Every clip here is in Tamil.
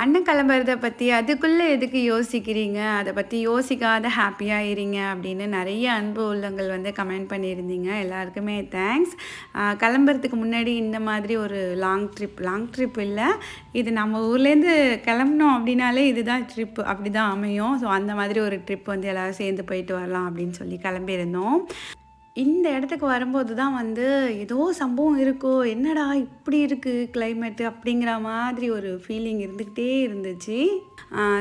அண்ணன் கிளம்புறத பற்றி அதுக்குள்ளே எதுக்கு யோசிக்கிறீங்க? அதை பற்றி யோசிக்காத ஹாப்பியாக இருங்க அப்படின்னு நிறைய அன்பு உள்ளங்கள் வந்து கமெண்ட் பண்ணியிருந்தீங்க. எல்லாருக்குமே தேங்க்ஸ் கிளம்புறதுக்கு முன்னாடி இந்த மாதிரி ஒரு லாங் ட்ரிப் லாங் ட்ரிப் இல்லை. இது நம்ம ஊர்லேருந்து கிளம்புனோம் அப்படின்னாலே இதுதான் ட்ரிப் அப்படி தான் அமையும். ஸோ அந்த மாதிரி ஒரு ட்ரிப் வந்து எல்லோரும் சேர்ந்து போயிட்டு வரலாம் அப்படின்னு சொல்லி கிளம்பியிருந்தோம். இந்த இடத்துக்கு வரும்போது தான் வந்து ஏதோ சம்பவம் இருக்கோ என்னடா இப்படி இருக்குது கிளைமேட்டு அப்படிங்கிற மாதிரி ஒரு ஃபீலிங் இருந்துக்கிட்டே இருந்துச்சு.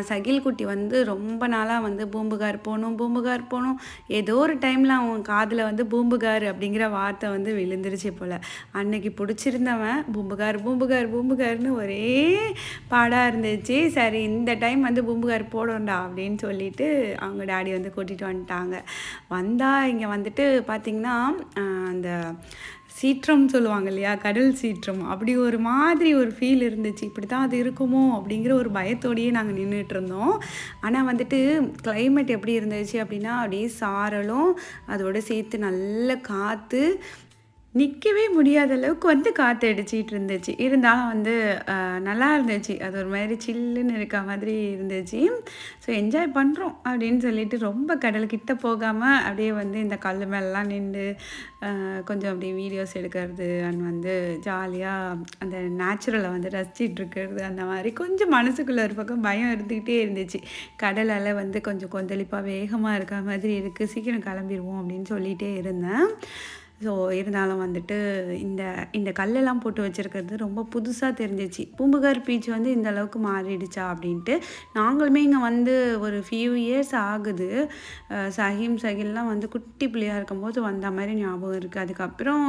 சகில் குட்டி வந்து ரொம்ப நாளாக வந்து பூம்புகார் போகணும் பூம்புகார் போகணும். ஏதோ ஒரு டைமில் அவன் காதில் வந்து பூம்புகார் அப்படிங்கிற வார்த்தை வந்து விழுந்துருச்சு போல். அன்னைக்கு பிடிச்சிருந்தவன் பூம்புகார் பூம்புகார் பூம்புகார்னு ஒரே பாடாக இருந்துச்சு. சரி இந்த டைம் வந்து பூம்புகார் போடணும்டா அப்படின்னு சொல்லிட்டு அவங்க டாடி வந்து கூட்டிகிட்டு வந்துட்டாங்க. வந்தால் இங்கே வந்துட்டு பார்த்திங்கன்னா அந்த சீற்றம் சொல்லுவாங்க இல்லையா? கடல் சீற்றம். அப்படி ஒரு மாதிரி ஒரு ஃபீல் இருந்துச்சு. இப்படி தான் அது இருக்குமோ? அப்படிங்கிற ஒரு பயத்தோடையே நாங்கள் நின்றுட்டு இருந்தோம். ஆனால் வந்துட்டு கிளைமேட் எப்படி இருந்துச்சு அப்படின்னா அப்படியே சாரலும் அதோட சேர்த்து நல்ல காற்று நிற்கவே முடியாத அளவுக்கு வந்து காற்று அடிச்சிட்டு இருந்துச்சு. இருந்தாலும் வந்து நல்லா இருந்துச்சு. அது ஒரு மாதிரி சில்லுன்னு இருக்க மாதிரி இருந்துச்சு. ஸோ என்ஜாய் பண்ணுறோம் அப்படின்னு சொல்லிட்டு ரொம்ப கடல் போகாமல் அப்படியே வந்து இந்த கல் மேலெலாம் நின்று கொஞ்சம் அப்படியே வீடியோஸ் எடுக்கிறது அண்ட் வந்து ஜாலியாக அந்த நேச்சுரலை வந்து ரசிச்சிட்டு இருக்கிறது அந்த மாதிரி கொஞ்சம் மனசுக்குள்ளே ஒரு பக்கம் பயம் இருந்துக்கிட்டே இருந்துச்சு. கடலால் வந்து கொஞ்சம் கொந்தளிப்பாக வேகமாக இருக்க மாதிரி இருக்குது சீக்கிரம் கிளம்பிடுவோம் அப்படின்னு சொல்லிகிட்டே இருந்தேன். ஸோ இருந்தாலும் வந்துட்டு இந்த இந்த கல்லெல்லாம் போட்டு வச்சுருக்கிறது ரொம்ப புதுசாக தெரிஞ்சிச்சு. பூம்புகார் பீச் வந்து இந்த அளவுக்கு மாறிடுச்சா அப்படின்ட்டு நாங்களுமே இங்கே வந்து ஒரு ஃபியூ இயர்ஸ் ஆகுது. சஹீம் சஹில்லாம் வந்து குட்டி பிள்ளையாக இருக்கும்போது வந்த மாதிரி ஞாபகம் இருக்குது அதுக்கப்புறம்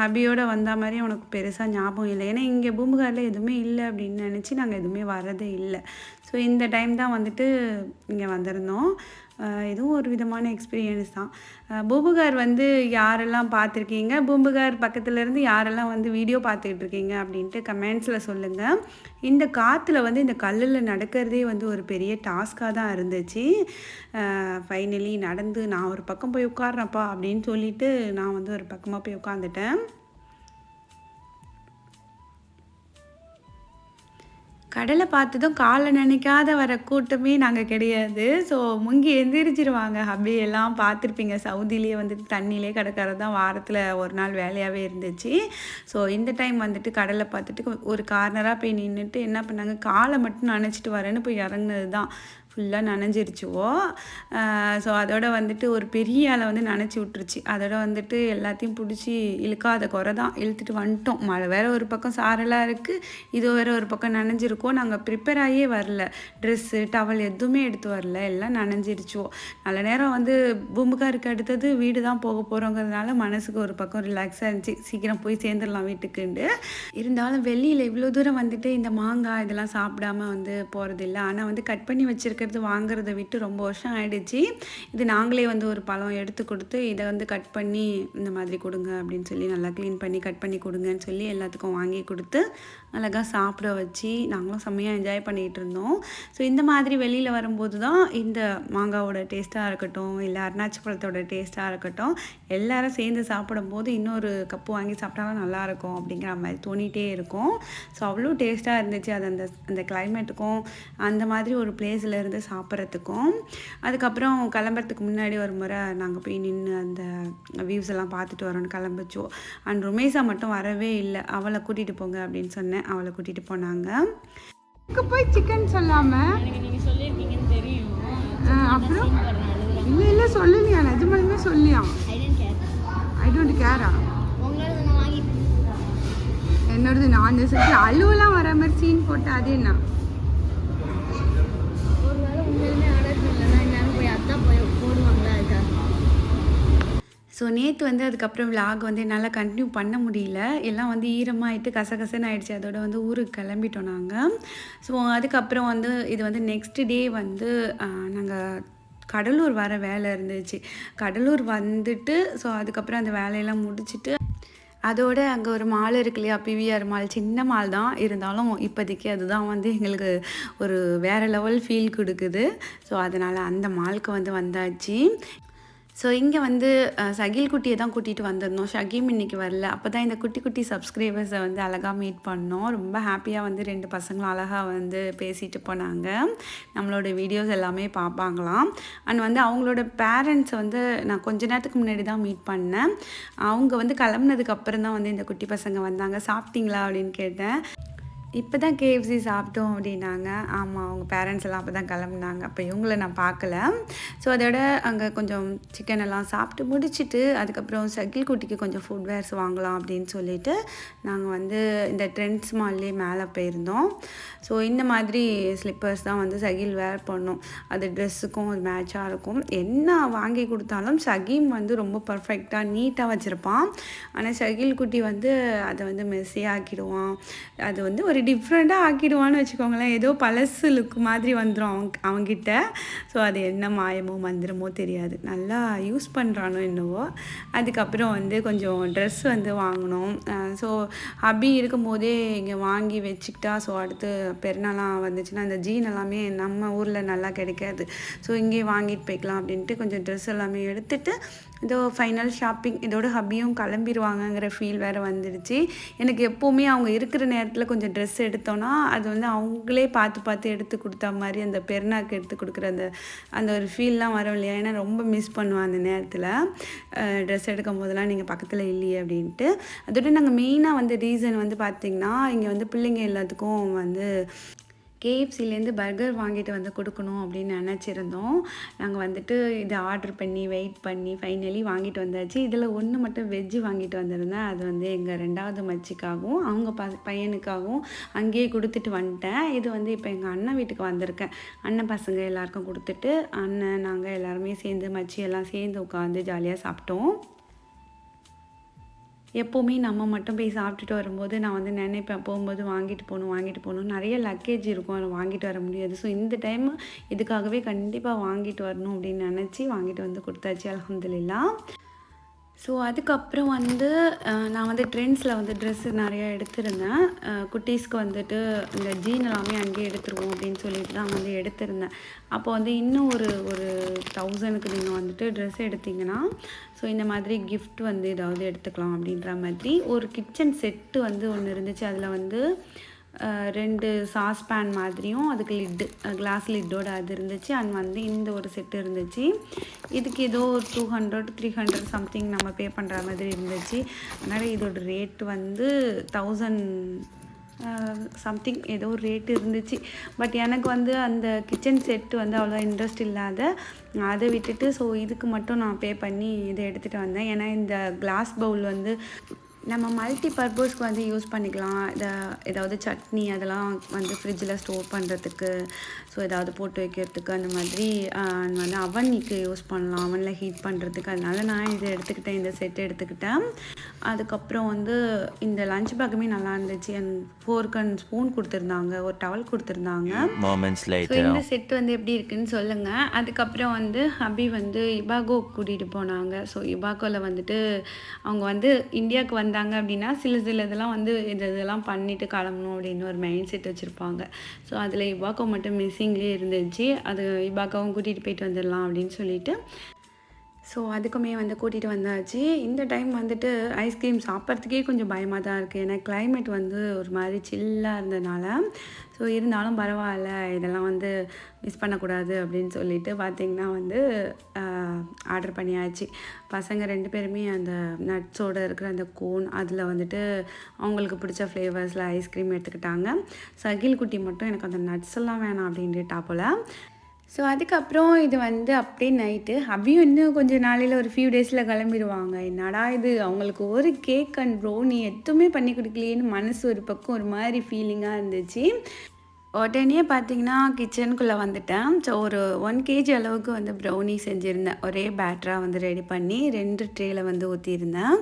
ஹபியோட வந்த மாதிரி உனக்கு பெருசாக ஞாபகம் இல்லை. ஏன்னா இங்கே பூம்புகாரில் எதுவுமே இல்லை அப்படின்னு நினச்சி நாங்கள் எதுவுமே வரதே இல்லை. ஸோ இந்த டைம் தான் வந்துட்டு இங்கே வந்திருந்தோம். இதுவும் ஒரு விதமான எக்ஸ்பீரியன்ஸ் தான். பூம்புகார் வந்து யாரெல்லாம் பார்த்துருக்கீங்க? பூம்புகார் பக்கத்துலேருந்து யாரெல்லாம் வந்து வீடியோ பார்த்துக்கிட்டு இருக்கீங்க அப்படின்ட்டு கமெண்ட்ஸில் சொல்லுங்கள் இந்த காற்றுல வந்து இந்த கல்லில் நடக்கிறதே வந்து ஒரு பெரிய டாஸ்காக தான் இருந்துச்சு. ஃபைனலி நடந்து நான் ஒரு பக்கம் போய் உட்கார்றேன்ப்பா அப்படின்னு சொல்லிட்டு நான் வந்து ஒரு பக்கமாக போய் உட்காந்துட்டேன் கடலை பார்த்ததும் காலை நினைக்காத வர கூட்டமே நாங்கள் கிடையாது. ஸோ முங்கி எந்திரிச்சிருவாங்க. அப்படியெல்லாம் எல்லாம் பார்த்துருப்பீங்க. சவுதிலேயே வந்துட்டு தண்ணியிலே கிடக்கிறது தான் வாரத்தில் ஒரு நாள் வேலையாகவே இருந்துச்சு. ஸோ இந்த டைம் வந்துட்டு கடலை பார்த்துட்டு ஒரு கார்னராக போய் நின்றுட்டு என்ன பண்ணாங்க? காலை மட்டும் நனைச்சிட்டு வரேன்னு போய் இறங்குனது தான் ஃபுல்லாக நனைஞ்சிருச்சுவோ. ஸோ அதோட வந்துட்டு ஒரு பெரிய அலை வந்து நனைச்சி விட்டுருச்சு. அதோட வந்துட்டு எல்லாத்தையும் பிடிச்சி இழுக்காத குறை தான். இழுத்துட்டு வந்துட்டோம். மழை வேறு ஒரு பக்கம் சாரலாக இருக்குது இது வேறு ஒரு பக்கம் நனைஞ்சிருக்கோம். நாங்கள் ப்ரிப்பேர் ஆகியே வரல. ட்ரெஸ்ஸு டவல் எதுவுமே எடுத்து வரல. எல்லாம் நனைஞ்சிருச்சோ நல்ல நேரம் வந்து பூம்புகாருக்கு அடுத்தது வீடு தான் போக போகிறோங்கிறதுனால மனசுக்கு ஒரு பக்கம் ரிலாக்ஸாக இருந்துச்சு. சீக்கிரம் போய் சேர்ந்துடலாம் வீட்டுக்குண்டு இருந்தாலும் வெளியில் இவ்வளோ தூரம் வந்துட்டு இந்த மாங்காய் இதெல்லாம் சாப்பிடாம வந்து போகிறதில்ல ஆனால் வந்து கட் பண்ணி வச்சுருக்க வச்சுருக்கிறது வாங்குறதை விட்டு ரொம்ப வருஷம் ஆயிடுச்சு. இது நாங்களே வந்து ஒரு பழம் எடுத்து கொடுத்து இதை வந்து கட் பண்ணி இந்த மாதிரி கொடுங்க அப்படின்னு சொல்லி நல்லா க்ளீன் பண்ணி கட் பண்ணி கொடுங்கன்னு சொல்லி எல்லாத்துக்கும் வாங்கி கொடுத்து அழகாக சாப்பிட வச்சு நாங்களும் செம்மையாக என்ஜாய் பண்ணிகிட்டு இருந்தோம். ஸோ இந்த மாதிரி வெளியில் வரும்போது தான் இந்த மாங்காவோட டேஸ்ட்டாக இருக்கட்டும் இல்லை அருணாச்சி பழத்தோட டேஸ்ட்டாக இருக்கட்டும் எல்லாரும் சேர்ந்து சாப்பிடும்போது இன்னொரு கப்பு வாங்கி சாப்பிட்டாலும் நல்லாயிருக்கும் அப்படிங்கிற மாதிரி தோணிகிட்டே இருக்கும். ஸோ அவ்வளோ டேஸ்ட்டாக இருந்துச்சு. அது அந்த அந்த கிளைமேட்டுக்கும் அந்த மாதிரி ஒரு பிளேஸில் இருந்து சாப்பிட்றதுக்கும். அதுக்கப்புறம் கிளம்புறதுக்கு முன்னாடி ஒரு முறை நாங்கள் போய் நின்று அந்த வியூஸ் எல்லாம் பார்த்துட்டு வரோன்னு கிளம்பிச்சோம் அண்ட் ருமேஷா மட்டும் வரவே இல்லை. அவளை கூட்டிகிட்டு போங்க அப்படின்னு சொன்னேன். அவளை கூட்டிகிட்டு போனாங்க. போய் சிக்கன் சொல்லாமல் எனக்கு நீங்க சொல்லியிருக்கீங்கன்னு தெரியும் அப்புறம்? இல்லை இல்லை சொல்லலையா நிஜமாலுமே சொல்லியா? ஐ டென்ட் கேர் என்னோடது நான் சொல்லி அழுவெல்லாம் வர மாதிரி சீன் போட்டு அது என்ன ஒரு வேளை உண்மையிலுமே ஆர்டர் பண்ணலன்னா எல்லாரும் போய் அதான் போய் போடுவாங்களா இருக்கா ஸோ நேற்று வந்து அதுக்கப்புறம் விலாக் வந்து என்னால் கண்டினியூ பண்ண முடியல. எல்லாம் வந்து ஈரமாயிட்டு கசகசன்னு ஆயிடுச்சு. அதோட வந்து ஊருக்கு கிளம்பிட்டோம் நாங்கள் ஸோ அதுக்கப்புறம் வந்து இது வந்து நெக்ஸ்ட் டே வந்து நாங்கள் கடலூர் வர வேலை இருந்துச்சு. கடலூர் வந்துட்டு ஸோ அதுக்கப்புறம் அந்த வேலையெல்லாம் முடிச்சுட்டு அதோட அங்கே ஒரு மால் இருக்கு இல்லையா? PVR mall. சின்ன மால் தான். இருந்தாலும் இப்போதைக்கு அதுதான் வந்து எங்களுக்கு ஒரு வேறு லெவல் ஃபீல் கொடுக்குது. ஸோ அதனால் அந்த மாலுக்கு வந்து வந்தாச்சு. ஸோ இங்கே வந்து சகில் குட்டியை தான் கூட்டிகிட்டு வந்திருந்தோம். ஷகீம் இன்னைக்கு வரல. அப்போ தான் இந்த குட்டி குட்டி சப்ஸ்கிரைபர்ஸை வந்து அழகாக மீட் பண்ணோம். ரொம்ப ஹாப்பியாக வந்து ரெண்டு பசங்களும் அழகாக வந்து பேசிட்டு போனாங்க. நம்மளோட வீடியோஸ் எல்லாமே பார்ப்பாங்களாம் அண்ட் வந்து அவங்களோட பேரண்ட்ஸை வந்து நான் கொஞ்ச நேரத்துக்கு முன்னாடி தான் மீட் பண்ணேன். அவங்க வந்து கிளம்புனதுக்கு அப்புறம் தான் வந்து இந்த குட்டி பசங்க வந்தாங்க. சாப்பிட்டீங்களா அப்படின்னு கேட்டேன். இப்போ தான் கேஎஃப்சி சாப்பிட்டோம் அப்படின்னாங்க. ஆமாம் அவங்க பேரண்ட்ஸ் எல்லாம் அப்போ தான் கிளம்புனாங்க. அப்போ இவங்கள நான் பார்க்கல. ஸோ அதோட அங்கே கொஞ்சம் சிக்கன் எல்லாம் சாப்பிட்டு முடிச்சிட்டு அதுக்கப்புறம் சகில் குட்டிக்கு கொஞ்சம் ஃபுட்வேர்ஸ் வாங்கலாம் அப்படின்னு சொல்லிட்டு நாங்கள் வந்து இந்த ட்ரெண்ட்ஸ் மால்லே மேலே போயிருந்தோம். ஸோ இந்த மாதிரி ஸ்லிப்பர்ஸ் தான் வந்து சகில் வேர் பண்ணோம். அது ட்ரெஸ்ஸுக்கும் அது மேட்சாக இருக்கும். என்ன வாங்கி கொடுத்தாலும் சகீம் வந்து ரொம்ப பர்ஃபெக்டாக நீட்டாக வச்சுருப்பான். ஆனால் சகில் குட்டி வந்து அதை வந்து மெஸ்ஸியாக ஆக்கிடுவான். அது வந்து ஒரு டிஃப்ரெண்ட்டாக ஆக்கிடுவான்னு வச்சுக்கோங்களேன். ஏதோ பழசு லுக் மாதிரி வந்துடும் அவங்க அவங்கிட்ட. ஸோ அது என்ன மாயமோ மந்திரமோ தெரியாது. நல்லா யூஸ் பண்ணுறானோ என்னவோ. அதுக்கப்புறம் வந்து கொஞ்சம் ட்ரெஸ் வந்து வாங்கினோம் ஸோ ஹபி இருக்கும்போதே இங்கே வாங்கி வச்சுக்கிட்டா ஸோ அடுத்து பெருநாளாக வந்துச்சுன்னா அந்த ஜீன் எல்லாமே நம்ம ஊரில் நல்லா கிடைக்காது. ஸோ இங்கே வாங்கிட்டு போய்க்கலாம் அப்படின்ட்டு கொஞ்சம் ட்ரெஸ் எல்லாமே எடுத்துகிட்டு இதோ ஃபைனல் ஷாப்பிங் இதோட ஹப்பியும் கிளம்பிடுவாங்கங்கிற ஃபீல் வேறு வந்துடுச்சு. எனக்கு எப்போவுமே அவங்க இருக்கிற நேரத்தில் கொஞ்சம் ட்ரெஸ் எடுத்தோன்னா அது வந்து அவங்களே பார்த்து பார்த்து எடுத்து கொடுத்தா மாதிரி அந்த பெருநாக்கு எடுத்து கொடுக்குற அந்த அந்த ஒரு ஃபீல்லாம் வரும் இல்லையா? ஏன்னா ரொம்ப மிஸ் பண்ணுவேன் அந்த நேரத்தில். ட்ரெஸ் எடுக்கும் போதெல்லாம் நீங்கள் பக்கத்தில் இல்லையே அப்படின்ட்டு. அதோட நாங்கள் மெயினாக வந்து ரீசன் வந்து பார்த்திங்கன்னா இங்கே வந்து பிள்ளைங்க எல்லாத்துக்கும் வந்து கேஎஃப்சிலேருந்து பர்கர் வாங்கிட்டு வந்து கொடுக்கணும் அப்படின்னு நினச்சிருந்தோம். நாங்கள் வந்துட்டு இதை ஆர்டர் பண்ணி வெயிட் பண்ணி ஃபைனலி வாங்கிட்டு வந்தாச்சு. இதில் ஒன்று மட்டும் வெஜ்ஜு வாங்கிட்டு வந்திருந்தேன். அது வந்து எங்கள் ரெண்டாவது மச்சிக்காகவும் அவங்க ப பையனுக்காகவும் அங்கேயே கொடுத்துட்டு வந்துட்டேன். இது வந்து இப்போ எங்கள் அண்ணன் வீட்டுக்கு வந்திருக்கேன். அண்ணன் பசங்க எல்லாருக்கும் கொடுத்துட்டு அண்ணன் நாங்கள் எல்லாருமே சேர்ந்து மச்சி எல்லாம் சேர்ந்து உட்காந்து ஜாலியாக சாப்பிட்டோம். எப்போவுமே நம்ம மட்டும் போய் சாப்பிட்டுட்டு வரும்போது நான் வந்து நினைப்பேன் போகும்போது வாங்கிட்டு போகணும் வாங்கிட்டு போகணும் நிறைய லக்கேஜ் இருக்கும் அதை வாங்கிட்டு வர முடியாது. ஸோ இந்த டைம் இதுக்காகவே கண்டிப்பாக வாங்கிட்டு வரணும் அப்படின்னு நினச்சி வாங்கிட்டு வந்து கொடுத்தாச்சு அலமதுல்லா ஸோ அதுக்கப்புறம் வந்து நான் வந்து ட்ரெண்ட்ஸில் வந்து ட்ரெஸ்ஸு நிறையா எடுத்திருந்தேன். குட்டீஸ்க்கு வந்துட்டு இந்த ஜீன் எல்லாமே அங்கேயே எடுத்துருவோம் அப்படின்னு சொல்லிட்டு தான் வந்து எடுத்திருந்தேன். அப்போ வந்து இன்னும் ஒரு ஒரு தௌசண்ட்க்கு நீங்கள் வந்துட்டு ட்ரெஸ் எடுத்தீங்கன்னா ஸோ இந்த மாதிரி கிஃப்ட் வந்து ஏதாவது எடுத்துக்கலாம் அப்படின்ற மாதிரி ஒரு கிச்சன் செட்டு வந்து ஒன்று இருந்துச்சு. அதில் வந்து ரெண்டு சாஸ் பேன் மாதிரியும் அதுக்கு லிட்டு கிளாஸ் லிட்டோட அது இருந்துச்சு. அண்ட் வந்து இந்த ஒரு செட்டு இருந்துச்சு. இதுக்கு ஏதோ ஒரு two hundred three hundred something நம்ம பே பண்ணுற மாதிரி இருந்துச்சு. அதனால் இதோட ரேட் வந்து தௌசண்ட் சம்திங் ஏதோ ஒரு ரேட் இருந்துச்சு. பட் எனக்கு வந்து அந்த கிச்சன் செட்டு வந்து அவ்வளோ இன்ட்ரெஸ்ட் இல்லாத அதை விட்டுட்டு ஸோ இதுக்கு மட்டும் நான் பே பண்ணி இதை எடுத்துகிட்டு வந்தேன். ஏன்னா இந்த கிளாஸ் பவுல் வந்து நம்ம மல்டி பர்பஸ்க்கு வந்து யூஸ் பண்ணிக்கலாம். இதை ஏதாவது சட்னி அதெல்லாம் வந்து ஃப்ரிட்ஜில் ஸ்டோர் பண்ணுறதுக்கு ஸோ ஏதாவது போட்டு வைக்கிறதுக்கு அந்த மாதிரி வந்து அவனுக்கு யூஸ் பண்ணலாம் அவனில் ஹீட் பண்ணுறதுக்கு அதனால நான் இதை எடுத்துக்கிட்டேன் இந்த செட் எடுத்துக்கிட்டேன். அதுக்கப்புறம் வந்து இந்த லஞ்ச் பேக்குமே நல்லா இருந்துச்சு. அண்ட் ஃபோர்க் அண்ட் ஸ்பூன் கொடுத்துருந்தாங்க ஒரு டவல் கொடுத்துருந்தாங்க. ஸோ. இந்த செட் வந்து எப்படி இருக்குன்னு சொல்லுங்கள் அதுக்கப்புறம் வந்து ஹபி வந்து இபாகோ கூட்டிகிட்டு போனாங்க. ஸோ இபாகோவில் வந்துட்டு அவங்க வந்து இந்தியாவுக்கு வந்தாங்க அப்படின்னா சில சில இதெல்லாம் வந்து இது இதெல்லாம் பண்ணிட்டு கிளம்பணும் அப்படின்னு ஒரு மைண்ட் செட் வச்சுருப்பாங்க. ஸோ அதில் இபாகோ மட்டும் மிஸ்ஸிங்லேயே இருந்துச்சு. அது இபாக்காவும் கூட்டிகிட்டு போயிட்டு வந்துடலாம் அப்படின்னு சொல்லிட்டு. ஸோ அதுக்குமே வந்து கூட்டிகிட்டு வந்தாச்சு. இந்த டைம் வந்துட்டு ஐஸ்கிரீம் சாப்பிட்றதுக்கே கொஞ்சம் பயமாக தான் இருக்குது ஏன்னா கிளைமேட் வந்து ஒரு மாதிரி சில்லாக இருந்ததுனால. ஸோ இருந்தாலும் பரவாயில்ல. இதெல்லாம் வந்து மிஸ் பண்ணக்கூடாது அப்படின்னு சொல்லிட்டு பார்த்திங்கன்னா வந்து ஆர்டர் பண்ணியாச்சு. பசங்க ரெண்டு பேருமே அந்த நட்ஸோடு இருக்கிற அந்த கோன் அதில் வந்துட்டு அவங்களுக்கு பிடிச்ச ஃப்ளேவர்ஸில் ஐஸ்கிரீம் எடுத்துக்கிட்டாங்க. சகில் குட்டி மட்டும் எனக்கு அந்த நட்ஸ் எல்லாம் வேணாம் அப்படின்ட்டு போல் ஸோ அதுக்கப்புறம் இது வந்து அப்படியே நைட்டு அபியும் இன்னும் கொஞ்சம் நாளையில் ஒரு ஃபியூ டேஸில் கிளம்பிடுவாங்க. என்னடா இது? அவங்களுக்கு ஒரு கேக் அண்ட் ப்ரௌனி எதுவுமே பண்ணி கொடுக்கலையேன்னு மனசு ஒரு பக்கம் ஒரு மாதிரி ஃபீலிங்காக இருந்துச்சு. உடனே பார்த்தீங்கன்னா கிச்சனுக்குள்ளே வந்துட்டேன். ஸோ ஒரு ஒன் கேஜி அளவுக்கு வந்து ப்ரௌனி செஞ்சுருந்தேன். ஒரே பேட்டராக வந்து ரெடி பண்ணி ரெண்டு ட்ரேயில் வந்து ஊற்றியிருந்தேன்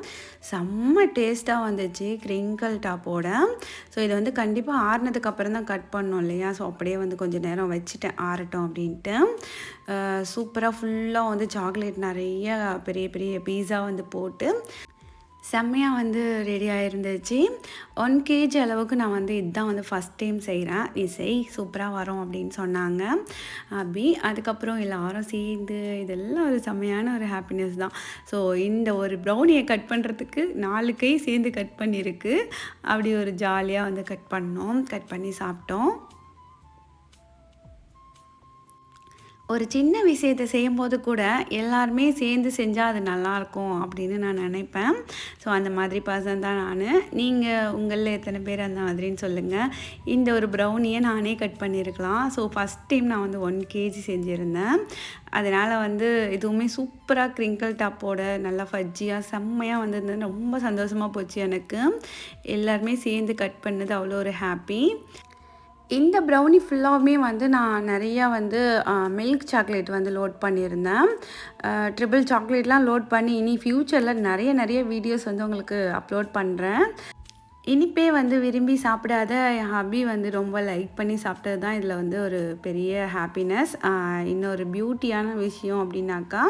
செம்ம டேஸ்ட்டாக வந்துச்சு கிரிங்கல் டாப்போட ஸோ இதை வந்து கண்டிப்பாக ஆறுனதுக்கு அப்புறம் தான் கட் பண்ணோம் இல்லையா? ஸோ அப்படியே வந்து கொஞ்சம் நேரம் வச்சுட்டேன் ஆறட்டும் அப்படின்ட்டு. சூப்பராக ஃபுல்லாக வந்து சாக்லேட் நிறைய பெரிய பெரிய பீஸா வந்து போட்டு செம்மையாக வந்து ரெடி ஆகிருந்துச்சு ஒன் கேஜி அளவுக்கு நான் வந்து இதுதான் வந்து ஃபஸ்ட் டைம் செய்கிறேன் நீ செய் சூப்பராக வரும் அப்படின்னு சொன்னாங்க. அப்படி அதுக்கப்புறம் எல்லாரும் சேர்ந்து இதெல்லாம் ஒரு செம்மையான ஒரு ஹாப்பினஸ் தான். ஸோ இந்த ஒரு ப்ரௌனியை கட் பண்ணுறதுக்கு நாலு கை சேர்ந்து கட் பண்ணியிருக்கு அப்படி ஒரு ஜாலியாக வந்து கட் பண்ணோம். கட் பண்ணி சாப்பிட்டோம். ஒரு சின்ன விஷயத்தை செய்யும்போது கூட எல்லாருமே சேர்ந்து செஞ்சால் அது நல்லாயிருக்கும் அப்படின்னு நான் நினைப்பேன். ஸோ அந்த மாதிரி பர்சன் தான் நான். நீங்கள் உங்களில் எத்தனை பேர் அந்த மாதிரின்னு சொல்லுங்கள் இந்த ஒரு ப்ரௌனியை நானே கட் பண்ணியிருக்கலாம் ஸோ ஃபஸ்ட் டைம் நான் வந்து ஒன் கேஜி செஞ்சுருந்தேன். அதனால் வந்து எதுவுமே சூப்பராக க்ரிங்கிள் டாப்போட நல்லா ஃபஜ்ஜியாக செம்மையாக வந்திருந்தது. ரொம்ப சந்தோஷமாக போச்சு எனக்கு. எல்லாருமே சேர்ந்து கட் பண்ணது அவ்வளோ ஒரு ஹாப்பி இந்த ப்ரௌனி ஃபுல்லாகவுமே வந்து நான் நிறையா வந்து மில்க் சாக்லேட் வந்து லோட் பண்ணியிருந்தேன். ட்ரிபிள் சாக்லேட்லாம் லோட் பண்ணி இனி ஃப்யூச்சரில் நிறைய நிறைய வீடியோஸ் வந்து உங்களுக்கு அப்லோட் பண்ணுறேன் இனிப்பே வந்து விரும்பி சாப்பிடாத என் ஹபி வந்து ரொம்ப லைக் பண்ணி சாப்பிட்டது தான் இதில் வந்து ஒரு பெரிய ஹாப்பினஸ் இன்னொரு பியூட்டியான விஷயம் அப்படின்னாக்கா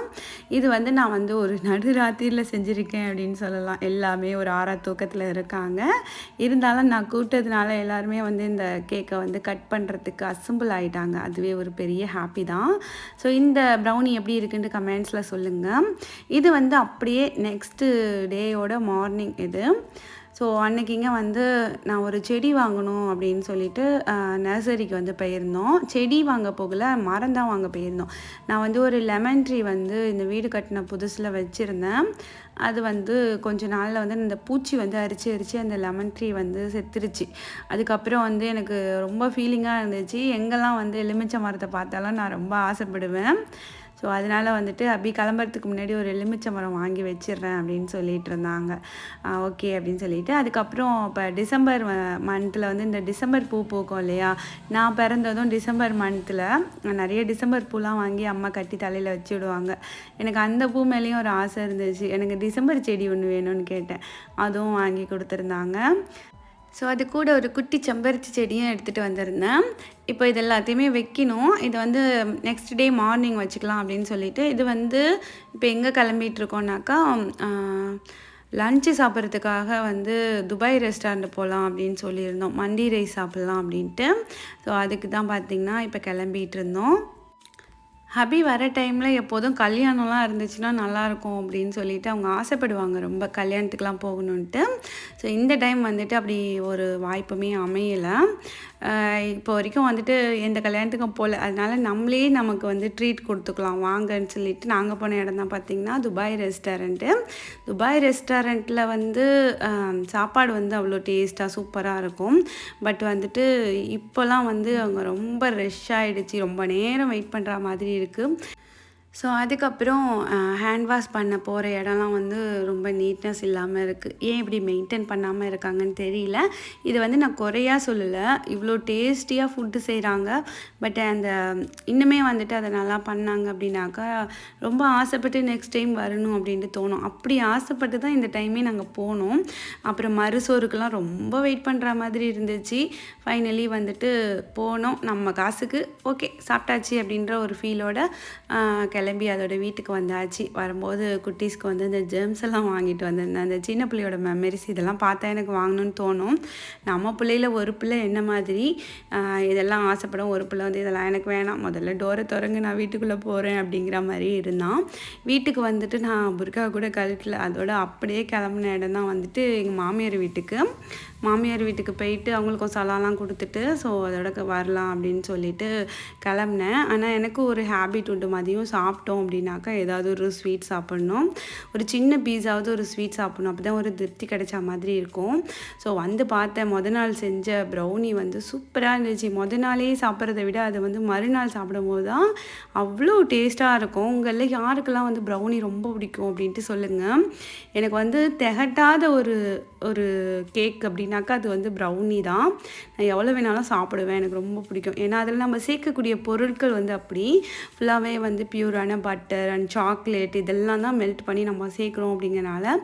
இது வந்து நான் வந்து ஒரு நடுராத்திரியில் செஞ்சுருக்கேன் அப்படின்னு சொல்லலாம். எல்லாமே ஒரு ஆறா தூக்கத்தில் இருக்காங்க. இருந்தாலும் நான் கூட்டதுனால எல்லாருமே வந்து இந்த கேக்கை வந்து கட் பண்ணுறதுக்கு அசம்பிள் ஆகிட்டாங்க அதுவே ஒரு பெரிய ஹாப்பி தான். ஸோ இந்த ப்ரௌனி எப்படி இருக்குன்ட்டு கமெண்ட்ஸில் சொல்லுங்கள் இது வந்து அப்படியே நெக்ஸ்ட்டு டேயோட மார்னிங் இது. ஸோ அன்றைக்கிங்க வந்து நான் ஒரு செடி வாங்கணும் அப்படின்னு சொல்லிட்டு நர்சரிக்கு வந்து போயிருந்தோம். செடி வாங்க போகல மரம் தான் வாங்க போயிருந்தோம். நான் வந்து ஒரு லெமன் ட்ரீ வந்து இந்த வீடு கட்டின புதுசில் வச்சுருந்தேன். அது வந்து கொஞ்ச நாளில் வந்து இந்த பூச்சி வந்து அரிச்சு அரிச்சு அந்த லெமன் ட்ரீ வந்து செத்துருச்சு. அதுக்கப்புறம் வந்து எனக்கு ரொம்ப ஃபீலிங்காக இருந்துச்சு. எங்கெல்லாம் வந்து எலுமிச்சை மரத்தை பார்த்தாலும் நான் ரொம்ப ஆசைப்படுவேன். ஸோ அதனால் வந்துட்டு அப்படி கிளம்புறதுக்கு முன்னாடி ஒரு எலுமிச்சை மரம் வாங்கி வச்சிடுறேன் அப்படின்னு சொல்லிட்டு இருந்தாங்க. ஓகே அப்படின்னு சொல்லிட்டு. அதுக்கப்புறம் இப்போ டிசம்பர் மந்தில் வந்து இந்த டிசம்பர் பூ பூக்கும் இல்லையா? நான் பிறந்ததும் டிசம்பர் மந்தில் நிறைய டிசம்பர் பூலாம் வாங்கி அம்மா கட்டி தலையில் வச்சு விடுவாங்க எனக்கு அந்த பூ மேலேயும் ஒரு ஆசை இருந்துச்சு. எனக்கு டிசம்பர் செடி ஒன்று வேணும்னு கேட்டேன். அதுவும் வாங்கி கொடுத்துருந்தாங்க. ஸோ அது கூட ஒரு குட்டி செம்பருத்தி செடியும் எடுத்துகிட்டு வந்திருந்தேன். இப்போ இது எல்லாத்தையுமே வைக்கணும். இது வந்து நெக்ஸ்ட் டே மார்னிங் வச்சுக்கலாம் அப்படின்னு சொல்லிட்டு இது வந்து இப்போ எங்கே கிளம்பிகிட்ருக்கோன்னாக்கா லஞ்சு சாப்பிட்றதுக்காக வந்து துபாய் ரெஸ்டாரண்ட் போகலாம் அப்படின்னு சொல்லியிருந்தோம். மண்டி ரைஸ் சாப்பிட்லாம் அப்படின்ட்டு. ஸோ அதுக்கு தான் பார்த்திங்கன்னா இப்போ கிளம்பிகிட்டு இருந்தோம். ஹபி வர டைமில் எப்போதும் கல்யாணம்லாம் இருந்துச்சுன்னா நல்லாயிருக்கும் அப்படின்னு சொல்லிட்டு அவங்க ஆசைப்படுவாங்க. ரொம்ப கல்யாணத்துக்குலாம் போகணுன்ட்டு. ஸோ இந்த டைம் வந்துட்டு அப்படி ஒரு வாய்ப்புமே அமையலை. இப்போ வரைக்கும் வந்துட்டு எந்த கல்யாணத்துக்கும் போகல அதனால நம்மளே நமக்கு வந்து ட்ரீட் கொடுத்துக்கலாம். வாங்கன்னு சொல்லிட்டு நாங்கள் போன இடம் தான் பார்த்திங்கன்னா துபாய் ரெஸ்டாரண்ட்டு துபாய் ரெஸ்டாரண்ட்டில் வந்து சாப்பாடு வந்து அவ்வளோ டேஸ்ட்டாக சூப்பராக இருக்கும். பட் வந்துட்டு இப்போல்லாம் வந்து அவங்க ரொம்ப ரஷ் ஆகிடுச்சு ரொம்ப நேரம் வெயிட் பண்ணுற மாதிரி இருக்குது ஸோ அதுக்கப்புறம் ஹேண்ட் வாஷ் பண்ண போகிற இடம்லாம் வந்து ரொம்ப நீட்னஸ் இல்லாமல் இருக்குது ஏன் இப்படி மெயின்டைன் பண்ணாமல் இருக்காங்கன்னு தெரியல. இது வந்து நான் குறையாக சொல்லலை. இவ்வளோ டேஸ்டியாக ஃபுட்டு செய்கிறாங்க பட் அந்த இன்னுமே வந்துட்டு அதை நல்லா பண்ணாங்க அப்படின்னாக்கா ரொம்ப ஆசைப்பட்டு நெக்ஸ்ட் டைம் வரணும் அப்படின்ட்டு தோணும். அப்படி ஆசைப்பட்டு தான் இந்த டைமே நாங்கள் போனோம். அப்புறம் மறுசோறுக்கெலாம் ரொம்ப வெயிட் பண்ணுற மாதிரி இருந்துச்சு. ஃபைனலி வந்துட்டு போனோம். நம்ம காசுக்கு ஓகே சாப்பிட்டாச்சு அப்படின்ற ஒரு ஃபீலோட கிளம்பி கிளம்பி அதோட வீட்டுக்கு வந்தாச்சு. வரும்போது குட்டீஸ்க்கு வந்து இந்த ஜெர்ம்ஸ் எல்லாம் வாங்கிட்டு வந்திருந்தேன். அந்த சின்ன பிள்ளையோட மெமரிஸ் இதெல்லாம் பார்த்தா எனக்கு வாங்கணும்னு தோணும். நம்ம பிள்ளையில் ஒரு பிள்ளை என்ன மாதிரி? இதெல்லாம் ஆசைப்படும். ஒரு பிள்ளை வந்து இதெல்லாம் எனக்கு வேணாம். முதல்ல டோரை திறங்க நான் வீட்டுக்குள்ளே போகிறேன் அப்படிங்கிற மாதிரி இருந்தான். வீட்டுக்கு வந்துட்டு நான் புர்கா கூட கழட்டில். அதோட அப்படியே கிளம்புன இடம் தான் வந்துட்டு எங்கள் மாமியார் வீட்டுக்கு. மாமியார் வீட்டுக்கு போயிட்டு அவங்களுக்கும் சலாலாம் கொடுத்துட்டு ஸோ அதோட வரலாம் அப்படின்னு சொல்லிட்டு கிளம்புனேன். ஆனால் எனக்கு ஒரு ஹேபிட் உண்டு. மதியம் சாப்பிட்டோம் அப்படின்னாக்கா ஏதாவது ஒரு ஸ்வீட் சாப்பிட்ணும். ஒரு சின்ன பீஸாவது ஒரு ஸ்வீட் சாப்பிட்ணும். அப்போ தான் ஒரு திருப்தி கிடைச்ச மாதிரி இருக்கும். ஸோ வந்து பார்த்தேன். முத நாள் செஞ்ச ப்ரௌனி வந்து சூப்பராக இருந்துச்சு. முத நாளே சாப்பிட்றத விட அது வந்து மறுநாள் சாப்பிடும்போது தான் அவ்வளோ டேஸ்ட்டாக இருக்கும். உங்களில் யாருக்கெல்லாம் வந்து ப்ரௌனி ரொம்ப பிடிக்கும் அப்படின்ட்டு சொல்லுங்கள் எனக்கு வந்து திகட்டாத ஒரு ஒரு கேக் அப்படின்னாக்கா அது வந்து ப்ரௌனி தான். நான் எவ்வளோ வேணாலும் சாப்பிடுவேன் எனக்கு ரொம்ப பிடிக்கும். ஏன்னா அதில் நம்ம சேர்க்கக்கூடிய பொருட்கள் வந்து அப்படி. ஃபுல்லாகவே வந்து பியூரான பட்டர் அண்ட் சாக்லேட் இதெல்லாம் தான் மெல்ட் பண்ணி நம்ம சேர்க்குறோம் அப்படிங்கிறனால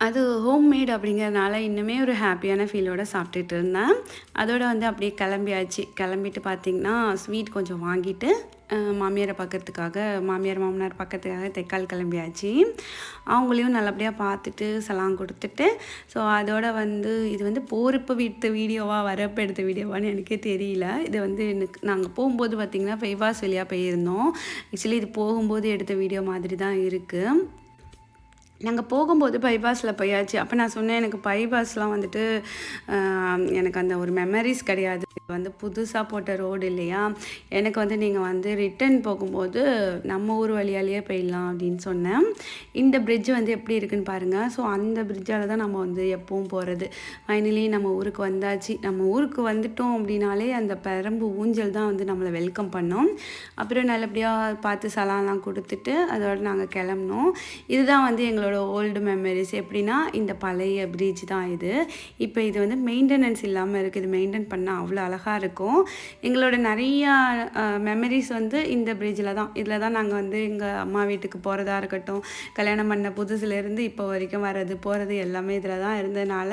அது ஹோம்மேட் அப்படிங்கிறதுனால இன்னுமே ஒரு ஹாப்பியான ஃபீலோடு சாப்பிட்டுட்டு இருந்தேன். அதோட வந்து அப்படியே கிளம்பியாச்சு. கிளம்பிட்டு பார்த்திங்கன்னா ஸ்வீட் கொஞ்சம் வாங்கிட்டு மாமியாரை பார்க்குறதுக்காக மாமியார் மாமனார் பார்க்கறதுக்காக தெக்கால் கிளம்பியாச்சு. அவங்களையும் நல்லபடியாக பார்த்துட்டு சலாம் கொடுத்துட்டு ஸோ அதோட வந்து இது வந்து போகிறப்ப எடுத்த வீடியோவா வரப்போ எடுத்த வீடியோவான்னு எனக்கே தெரியல. இது வந்து எனக்கு நாங்கள் போகும்போது பார்த்திங்கன்னா ஃபைவாஸ் வழியாக போயிருந்தோம். ஆக்சுவலி இது போகும்போது எடுத்த வீடியோ மாதிரி தான் இருக்குது நாங்கள் போகும்போது பைபாஸில் போயாச்சு. அப்போ நான் சொன்னேன் எனக்கு பைபாஸ்லாம் வந்துட்டு எனக்கு அந்த ஒரு மெமரிஸ் கிடையாது. வந்து புதுசாக போட்ட ரோடு இல்லையா? எனக்கு வந்து நீங்கள் வந்து ரிட்டர்ன் போகும்போது நம்ம ஊர் வழியாலேயே போயிடலாம் அப்படின்னு சொன்னேன். இந்த பிரிட்ஜ் வந்து எப்படி இருக்குன்னு பாருங்கள் ஸோ அந்த பிரிட்ஜால் தான் நம்ம வந்து எப்பவும் போகிறது ஃபைனலி நம்ம ஊருக்கு வந்தாச்சு. நம்ம ஊருக்கு வந்துட்டோம் அப்படின்னாலே அந்த பெரம்பு ஊஞ்சல் தான் வந்து நம்மளை வெல்கம் பண்ணோம். அப்புறம் நல்லபடியாக பார்த்து சலாம்லாம் கொடுத்துட்டு அதோட நாங்கள் கிளம்புனோம். இதுதான் வந்து எங்களோட ஓல்டு மெமரிஸ் எப்படின்னா இந்த பழைய பிரிட்ஜ் தான் இது. இப்போ இது வந்து மெயின்டெனன்ஸ் இல்லாமல் இருக்குது இது மெயின்டைன் பண்ணால் அவ்வளோ அழகாக இருக்கும். எங்களோட நிறையா மெமரிஸ் வந்து இந்த பிரிட்ஜில் தான். இதில் தான் நாங்கள் வந்து எங்கள் அம்மா வீட்டுக்கு போகிறதா இருக்கட்டும் கல்யாணம் பண்ண புதுசுலேருந்து இப்போ வரைக்கும் வர்றது போகிறது எல்லாமே இதில் தான் இருந்ததுனால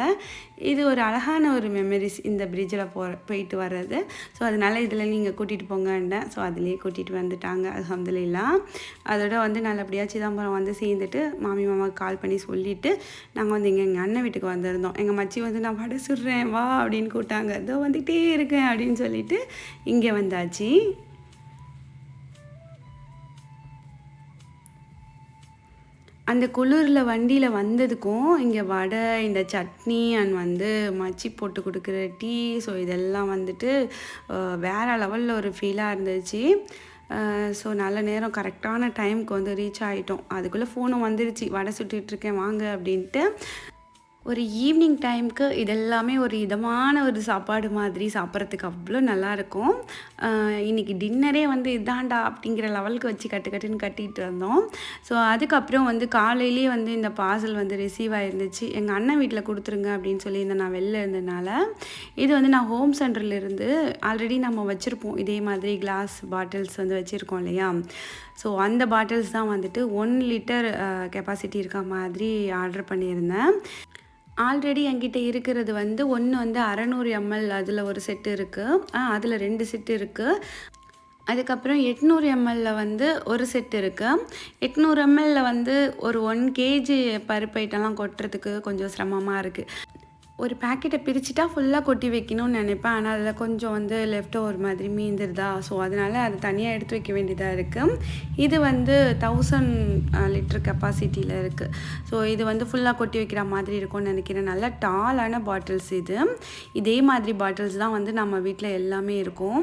இது ஒரு அழகான ஒரு மெமரிஸ் இந்த பிரிட்ஜில் போ போயிட்டு வர்றது. ஸோ அதனால் இதில் நீங்கள் கூட்டிகிட்டு போங்கன்னேன் ஸோ அதுலேயே கூட்டிகிட்டு வந்துட்டாங்க அல்ஹம்துலில்லா. அதோட வந்து நல்லபடியாக சிதம்பரம் வந்து சேர்ந்துட்டு மாமி மாமாவுக்கு கால் பண்ணி சொல்லிவிட்டு நாங்கள் வந்து இங்கே எங்கள் அண்ணன் வீட்டுக்கு வந்திருந்தோம். எங்கள் மச்சி வந்து நான் வடை சுடுறேன் வா அப்படின்னு கூப்பிட்டாங்க. இதோ வந்துகிட்டே இருக்கேன் அப்படின்னு சொல்லிட்டு இங்கே வந்தாச்சு. அந்த குளிரில் வண்டியில் வந்ததுக்கும் இங்கே வடை இந்த சட்னி அண்ட் வந்து மச்சி போட்டு கொடுக்குற டீ ஸோ இதெல்லாம் வந்துட்டு வேறு வேற லெவலில் ஒரு ஃபீலாக இருந்துச்சு. ஸோ நல்ல நேரம் கரெக்டான டைமுக்கு வந்து ரீச் ஆகிட்டோம் அதுக்குள்ளே ஃபோனும் வந்துருச்சு. வடை சுட்டுட்ருக்கேன் வாங்க அப்படின்ட்டு. ஒரு ஈவினிங் டைமுக்கு இதெல்லாமே ஒரு இதமான ஒரு சாப்பாடு மாதிரி சாப்பிட்றதுக்கு அவ்வளோ நல்லாயிருக்கும். இன்றைக்கி டின்னரே வந்து இதாண்டா அப்படிங்கிற லெவலுக்கு வச்சு கட்டு கட்டுன்னு கட்டிகிட்டு இருந்தோம். ஸோ அதுக்கப்புறம் வந்து காலையிலேயே வந்து இந்த பார்சல் வந்து ரிசீவ் ஆகிருந்துச்சு எங்கள் அண்ணன் வீட்டில் கொடுத்துருங்க அப்படின்னு சொல்லி இந்த நான் வெளில இருந்ததுனால. இது வந்து நான் ஹோம் சென்டர்லேருந்து ஆல்ரெடி நம்ம வச்சுருப்போம். இதே மாதிரி கிளாஸ் பாட்டில்ஸ் வந்து வச்சுருக்கோம் இல்லையா? ஸோ அந்த பாட்டில்ஸ் தான் வந்துட்டு ஒன் லிட்டர் கெப்பாசிட்டி இருக்க மாதிரி ஆர்டர் பண்ணியிருந்தேன். ஆல்ரெடி என்கிட்ட இருக்கிறது வந்து ஒன்று வந்து அறநூறு எம்எல் அதில் ஒரு செட்டு இருக்குது அதில் ரெண்டு செட்டு இருக்குது அதுக்கப்புறம் எட்நூறு எம்எல்ல வந்து ஒரு செட் இருக்குது எட்நூறு எம்எல்ல வந்து ஒரு ஒன் கேஜி பருப்பு ஐட்டம்லாம் கொட்டுறதுக்கு கொஞ்சம் சிரமமாக இருக்குது ஒரு பேக்கெட்டை பிரிச்சுட்டா ஃபுல்லாக கொட்டி வைக்கணும்னு நினைப்பேன். ஆனால் அதில் கொஞ்சம் வந்து லெஃப்ட் ஒரு மாதிரி மீந்துருதா? ஸோ அதனால் அது தனியாக எடுத்து வைக்க வேண்டியதாக இருக்குது இது வந்து தௌசண்ட் லிட்டர் கெப்பாசிட்டியில் இருக்குது ஸோ இது வந்து ஃபுல்லாக கொட்டி வைக்கிற மாதிரி இருக்கும்னு நினைக்கிறேன். நல்ல டாலான பாட்டில்ஸ் இது. இதே மாதிரி பாட்டில்ஸ் தான் வந்து நம்ம வீட்டில் எல்லாமே இருக்கும்.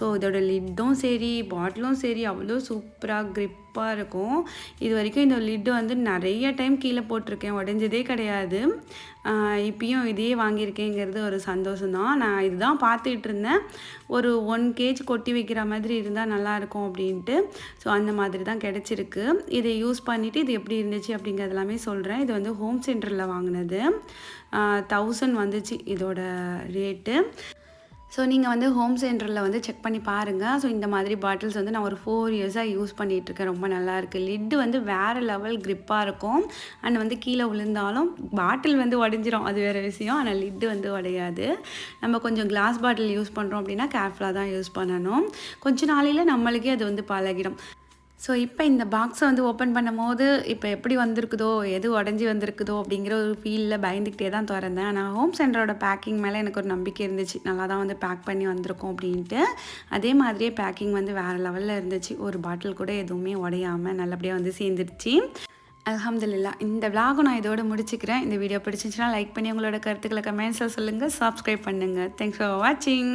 ஸோ இதோட லிட்டும் சரி பாட்டிலும் சரி அவ்வளோ சூப்பராக க்ரிப்பாக இருக்கும். இது வரைக்கும் இந்த லிட்டு வந்து நிறைய டைம் கீழே போட்டிருக்கேன். உடஞ்சதே கிடையாது. இப்பயும் இதையே வாங்கியிருக்கேங்கிறது ஒரு சந்தோஷம்தான். நான் இதுதான் பார்த்துட்டு இருந்தேன் ஒரு ஒன் கேஜ் கொட்டி வைக்கிற மாதிரி இருந்தால் நல்லாயிருக்கும் அப்படின்ட்டு. ஸோ அந்த மாதிரி தான் கிடச்சிருக்கு. இதை யூஸ் பண்ணிவிட்டு இது எப்படி இருந்துச்சு அப்படிங்கிறது எல்லாமே சொல்கிறேன் இது வந்து ஹோம் சென்டரில் வாங்கினது. தௌசண்ட் வந்துச்சு இதோட ரேட்டு ஸோ நீங்கள் வந்து ஹோம் சென்டரில் வந்து செக் பண்ணி பாருங்கள் ஸோ இந்த மாதிரி பாட்டில்ஸ் வந்து நான் ஒரு ஃபோர் இயர்ஸாக யூஸ் பண்ணிகிட்ருக்கேன் ரொம்ப நல்லாயிருக்கு லிட்டு வந்து வேறு லெவல் க்ரிப்பாக இருக்கும். அண்ட் வந்து கீழே விழுந்தாலும் பாட்டில் வந்து உடஞ்சிரும். அது வேறு விஷயம். ஆனால் லிட்டு வந்து உடையாது. நம்ம கொஞ்சம் கிளாஸ் பாட்டில் யூஸ் பண்ணுறோம் அப்படின்னா கேர்ஃபுல்லாக தான் யூஸ் பண்ணணும். கொஞ்ச நாளையில் நம்மளுக்கே அது வந்து பழகிடும். ஸோ இப்போ இந்த பாக்ஸை வந்து ஓப்பன் பண்ணும் போது இப்போ எப்படி வந்திருக்குதோ எது உடஞ்சி வந்திருக்குதோ அப்படிங்கிற ஒரு ஃபீலில் பயந்துக்கிட்டே தான் திறந்தேன். ஆனால் ஹோம் சென்டரோட பேக்கிங் மேலே எனக்கு ஒரு நம்பிக்கை இருந்துச்சு. நல்லா தான் வந்து பேக் பண்ணி வந்திருக்கோம் அப்படின்ட்டு. அதே மாதிரியே பேக்கிங் வந்து வேறு லெவலில் இருந்துச்சு. ஒரு பாட்டில் கூட எதுவுமே உடையாமல் நல்லபடியாக வந்து சேர்ந்துருச்சு அலமதுல்லா இந்த விலாகும் நான் இதோட முடிச்சுக்கிறேன். இந்த வீடியோ பிடிச்சிருந்துச்சுன்னா லைக் பண்ணி உங்களோட கருத்துக்களை கமெண்ட்ஸில் சொல்லுங்கள் சப்ஸ்கிரைப் பண்ணுங்கள் தேங்க்ஸ் ஃபார் வாட்சிங்